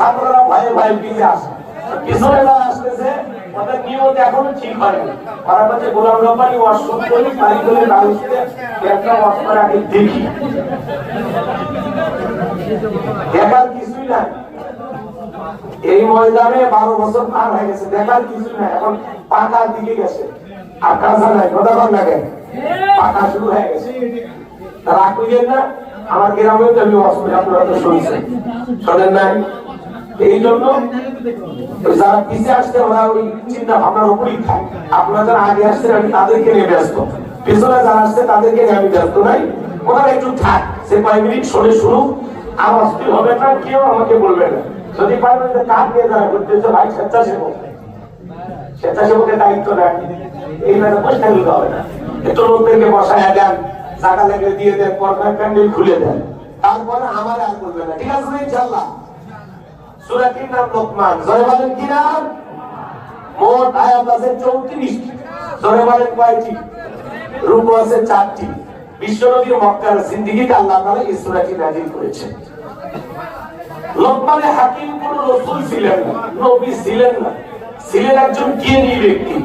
ছাত্ররা ভয়ে আসে আসতেছে নিয়ত ঠিক হয়নি। ওরা বলছে, গোলাম রব্বানি ওয়াশরুম করি মানুষকে একটা আগে দেখি। দেখার কিছুই নাই। এই ময়দানে বারো বছর পার হয়ে গেছে, দেখার কিছু নাই। এখন পাকার দিকে গেছে। আর কাঁচা নাই, কথা কর লাগে পাকা শুরু হয়ে গেছে। রাগ না, আমার গ্রামে তো আমি অসুবিধা আপনারা তো শুনছেন। শোনেন নাই? এই জন্য যারা পিছিয়ে আসছে ওরা ওই চিন্তা ভাবনার উপরই খায় আপনারা যারা আগে আসছেন আমি তাদেরকে নিয়ে ব্যস্ত। পিছনে যারা আসছে, তাদেরকে নিয়ে আমি ব্যস্ত নাই। ওনারা একটু থাক। সে কয়েক মিনিট শুনে শুনুক। আর অস্থির হবে না? কেউ আমাকে বলবে না। যদি পারবেন যে কাজ নিয়ে যারা করতেছে ভাই স্বেচ্ছাসেবক? স্বেচ্ছাসেবকের দায়িত্ব নেন এইভাবে বসে থাকলে হবে না। একটু লোকদেরকে বসায় দেন। জায়গা লেগে দিয়ে দেন পরপর প্যান্ডেল খুলে দেন। তারপরে আমার আর বলবে না। ঠিক আছে ইনশাল্লাহ নাম লোকমান বলেন কি নাম মোট আয়াত আছে চৌত্রিশটি বলেন কয়টি? আছে চারটি। বিশ্বনবীর মক্কার আল্লাহ এই লোকমানে হাকিম কোন ছিলেন না, নবী ছিলেন না। ছিলেন একজন জ্ঞানী ব্যক্তি।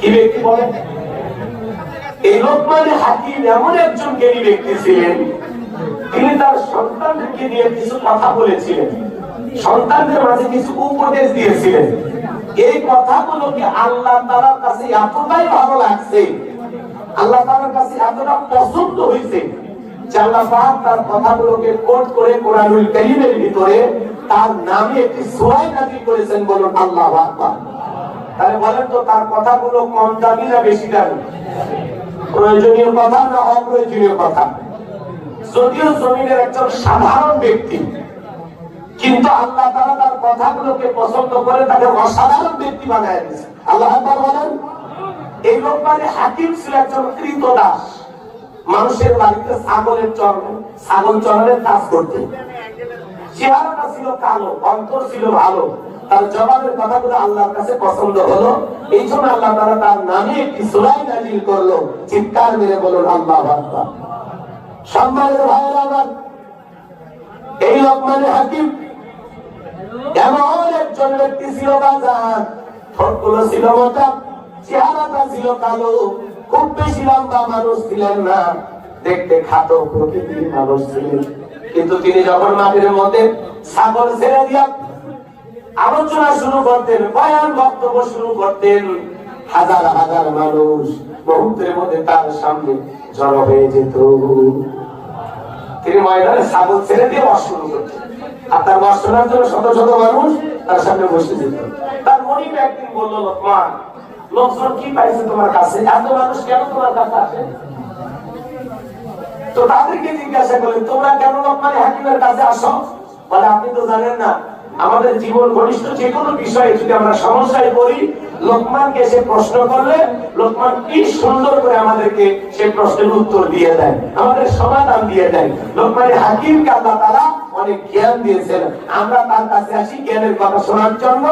কি ব্যক্তি বলেন? এই লোকমানে হাকিম এমন একজন জ্ঞানী ব্যক্তি ছিলেন, তিনি তার সন্তানকে নিয়ে কিছু কথা বলেছিলেন। সন্তানদের মাঝে কিছু উপদেশ দিয়েছিলেন। এই কথাগুলোকে আল্লাহ তাআলার কাছে এতটাই ভালো লাগছে? আল্লাহ তাআলার কাছে এতটা পছন্দ হয়েছে তার নামে একটি করেছেন তো তার কথাগুলো প্রয়োজনীয় কথা কথা? যদিও জমিনের একজন সাধারণ ব্যক্তি কিন্তু আল্লাহ তারা তার কথাগুলোকে পছন্দ করে তাকে অসাধারণ ব্যক্তি বানায় দিয়েছে। আল্লাহ বলেন, এই লোক মানে হাকিম ছিল একজন কৃত দাস। মানুষের বাড়িতে ছাগলের চরণ ছাগল চরণের কাজ করতে। চেহারাটা ছিল কালো, অন্তর ছিল ভালো। তার জবাবের কথাগুলো আল্লাহর কাছে পছন্দ হলো। এই জন্য আল্লাহ তারা তার নামে একটি সুরাই নাজিল করল। চিৎকার মেরে বলুন, আল্লাহ সম্মানের ভাইয়ের আমার, এই লোকমানে হাকিম এমন একজন ব্যক্তি ছিল বাজার। ঠোঁটগুলো ছিল মোটা, চেহারাটা ছিল কালো। খুব বেশি লম্বা মানুষ ছিলেন না। দেখতে প্রকৃতির মানুষ ছিলেন। কিন্তু তিনি যখন মাটির মধ্যে ছাগল ছেড়ে দিয়া আলোচনা শুরু করতেন, বয়ান বক্তব্য শুরু করতেন, হাজার হাজার মানুষ মুহূর্তের মধ্যে তার সামনে জড়ো হয়ে যেত। তিনি ময়দানে ছাগল ছেড়ে দিয়ে বস শুরু করতেন। আর তার বস শোনার জন্য শত শত মানুষ তার সামনে বসে যেত। তার মনিব একদিন বলল, লোকমান, লোকজন কি পাইছে তোমার কাছে? এত মানুষ কেন তোমার কাছে আসে? তো তাদেরকে জিজ্ঞাসা করলেন, তোমরা কেন লোকমানে হাকিমের কাছে আসো? বলে, আপনি তো জানেন না, আমাদের জীবন ঘনিষ্ঠ যে কোনো বিষয়ে যদি আমরা সমস্যায় পড়ি, লোকমানকে সে প্রশ্ন করলে, লোকমান কি সুন্দর করে আমাদেরকে সেই প্রশ্নের উত্তর দিয়ে দেয়, আমাদের সমাধান দিয়ে দেয়। লোকমানের হাকিমকে আল্লাহ তারা অনেক জ্ঞান দিয়েছেন। আমরা তার কাছে আসি জ্ঞানের কথা শোনার জন্য।